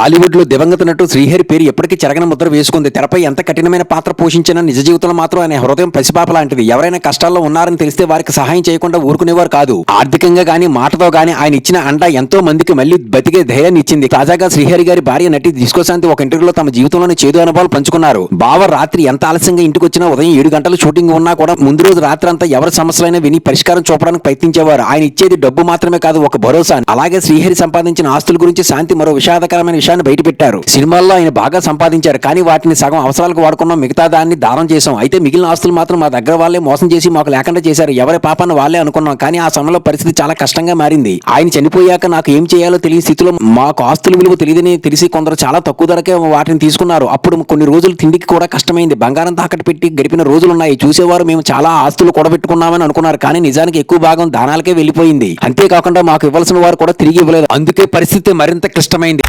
టాలీవుడ్లో దివంగత నటు శ్రీహరి పేరు ఎప్పటికీ చెరగని ముద్ర వేసుకుంది. తెరపై ఎంత కఠినమైన పాత్ర పోషించినా నిజ జీవితంలో మాత్రం ఆయన హృదయం పసిపాప లాంటిది. ఎవరైనా కష్టాల్లో ఉన్నారని తెలిస్తే వారికి సహాయం చేయకుండా ఊరుకునేవారు కాదు. ఆర్థికంగా గాని మాటతో గాని ఆయన ఇచ్చిన అండ ఎంతో మందికి మళ్ళీ బతికే ధైర్యాన్ని ఇచ్చింది. తాజాగా శ్రీహరి గారి భార్య నటి డిస్కోశాంతి ఒక ఇంటర్వ్యూలో తమ జీవితంలోని చేదు అనుభవాలు పంచుకున్నారు. బావ రాత్రి ఎంత ఆలస్యంగా ఇంటికి వచ్చినా ఉదయం ఏడు గంటలు షూటింగ్ ఉన్నా కూడా ముందు రోజు రాత్రి అంతా ఎవరి సమస్యలైనా విని పరిష్కారం చూపడానికి ప్రయత్నించేవారు. ఆయన ఇచ్చేది డబ్బు మాత్రమే కాదు ఒక భరోసా అలాగే శ్రీహరి సంపాదించిన ఆస్తుల గురించి శాంతి మరో విషాదకరమైన విషయం విషయాన్ని బయటపెట్టారు సినిమాల్లో ఆయన బాగా సంపాదించారు. కానీ వాటిని సగం అవసరాలకు వాడుకున్నాం. మిగతా దాన్ని దానం చేశాం. అయితే మిగిలిన ఆస్తులు మాత్రం మా దగ్గర వాళ్ళే మోసం చేసి మాకు లేకుండా చేశారు. ఎవరి పాపాన్ని వాళ్ళే అనుకున్నాం. కానీ ఆ సమయంలో పరిస్థితి చాలా కష్టంగా మారింది. ఆయన చనిపోయాక నాకు ఏం చేయాలో తెలియని స్థితిలో మాకు ఆస్తుల విలువ తెలియదని తెలిసి కొందరు చాలా తక్కువ ధరకే వాటిని తీసుకున్నారు. అప్పుడు కొన్ని రోజులు తిండికి కూడా కష్టమైంది. బంగారం తాకట్టు పెట్టి గడిపిన రోజులున్నాయి. చూసేవారు మేము చాలా ఆస్తులు కూడబెట్టుకున్నామని అనుకున్నారు. కానీ నిజానికి ఎక్కువ భాగం దానాలకే వెళ్ళిపోయింది. అంతేకాకుండా మాకు ఇవ్వాల్సిన వారు కూడా తిరిగి ఇవ్వలేదు. అందుకే పరిస్థితి మరింత క్లిష్టమైంది.